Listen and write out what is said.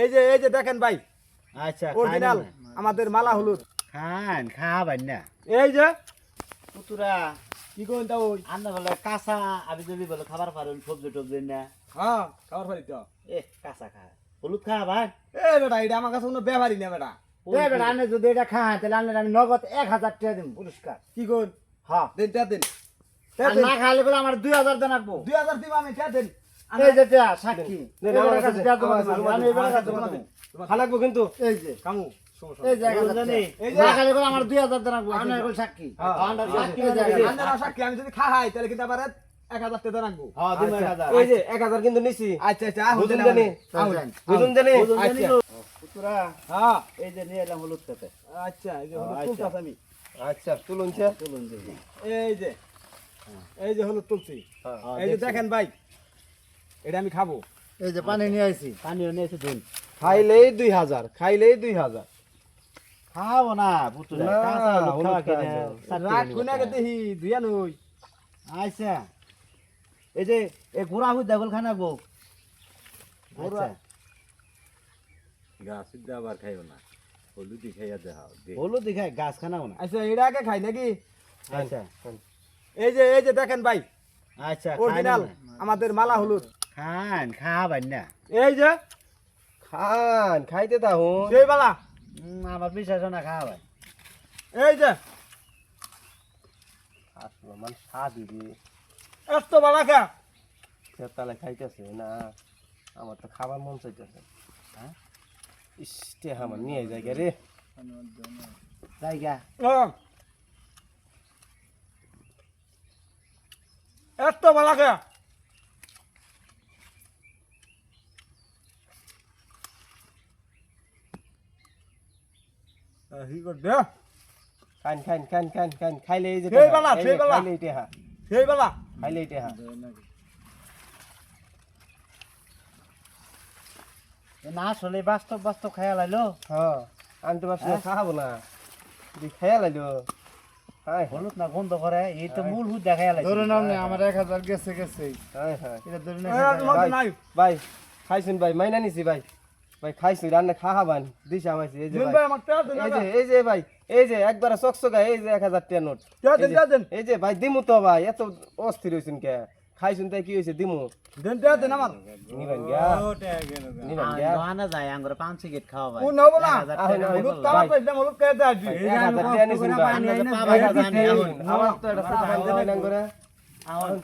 এই যে এই যে দেখেন ভাই। আচ্ছা অরিজিনাল আমাদের মালা হলুদ। খান খাবেন না। এই যে। পুতুরা কি কোন তা ওই? আন্না বলে কাঁচা আবি যদি বলে খাবার পারেন সবজি টবজি না। হ্যাঁ খাবার পারি তো। এ কাঁচা খা। হলুদ খা ভাই। এ বেটা এটা আমার কাছে কোনো ব্যাপারই না বেটা। এ বেটা আনে যদি এটা খান তাহলে আনলে আমি নগদ এক হাজার টাকা দিন পুরস্কার। কি কোন হ্যাঁ। দেন টা দেন। না খাইলে বলে আমার দুই হাজার দেন রাখব। দুই হাজার দিব আমি টা দেন। এই যে সাক্ষী কিন্তু এই যে কামু এই যে জানি। টাকা। এই যে- না খাইলে বলে আমার দুই হাজার দেন আমি এখন সাক্ষী হ্যাঁ। সাক্ষী এই যে, এই যে, আন্দারা সাক্ষী, আমি যদি খাই তাহলে কিন্তু আবার এক হাজার টাকা রাখব হ্যাঁ দিব এক হাজার এই যে এক হাজার কিন্তু নিছি আচ্ছা আচ্ছা বুঝুন জানি আহুন। আহুন। বুঝুন জানি বুঝুন জানি আচ্ছা। তো। পুতুরা হ্যাঁ এই যে নিয়ে এলাম হলুদ খেতে আচ্ছা এই যে হলুদ আচ্ছা। আমি আচ্ছা তুলুন এই যে এই যে হলুদ তুলছি হ্যাঁ। হ্যাঁ, এই যে দেখেন ভাই এটা আমি খাব। এই যে পানি নিয়ে আইছি। পানিও নিয়ে এসে দিন খাইলেই দুই হাজার খাইলেই দুই হাজার। খাব না পুতুরা না, কাঁচা হলুদ হলুদ খাওয়া খাওয়া কিনে। যায়। চারটে রাত নিবো কোনে টাকা। গেতে হি দুইয়া নই আচ্ছা এই যে এই ঘোড়া হুই দেখল খানা গো আচ্ছা। গাছ সিদ্ধা আবার খাইও না। হলুদি খাইয়া দেখাও হলুদ গাছ খানাও না। আচ্ছা এটা আগে খাই নাকি? আচ্ছা এই যে এই যে দেখেন ভাই। আচ্ছা অরিজিনাল আমাদের মালা হলুদ। খান খাবেন না এই যে খান খাইতে থাকুন সেই বালা। আমার বিশ্বাস না খাওয়াবেন এই যে। আসলো মানে দিদি এত বালা খা। তাহলে খাইতেছে না। আমার তো খাবার মন চাইতেছে। হ্যাঁ? ইস্টে আমার নিয়ে যায় রে। জায়গা। এত বালা খা। কি করবে খান খান খান খান খান। খাইলে এই যে সেই টাহা, সেই যে খাইলে এই টাহা, সেই বালা। খাইলে এই টাহা। না আসলে বাস্তব বাস্তব খায়া লাইলো হ্যাঁ আমি তো ভাবছি? খাব না। খাইয়া লাইলো হলুদ না গন্ধ করে এই তো মূল হুদ দেখায়া লাইছে ধরে নাও না আমার গেছে গেছে। এটা ধরে তোমার ভাই খাইছুন ভাই মাইনা নিছি ভাই ভাই খাইছুন রান্না খাহাবান দিশা আমাইছি এই যে ভাই। এই যে এই যে ভাই এই যে একবার চকচকা এই যে এক হাজার টাকা নোট। এই যে- তেল দিন। এই যে ভাই দিমু তো ভাই এত অস্থির হয়েছেন কে? খাইছুন তাই কি হয়েছে দিমু? দিন তেল দিন নিবেন নিবেন দোকানে আঙ্গুর সিগারেট খাওয়া ভাই। ও হলুদ হলুদ পানি পাবা জানি তো এটা আমার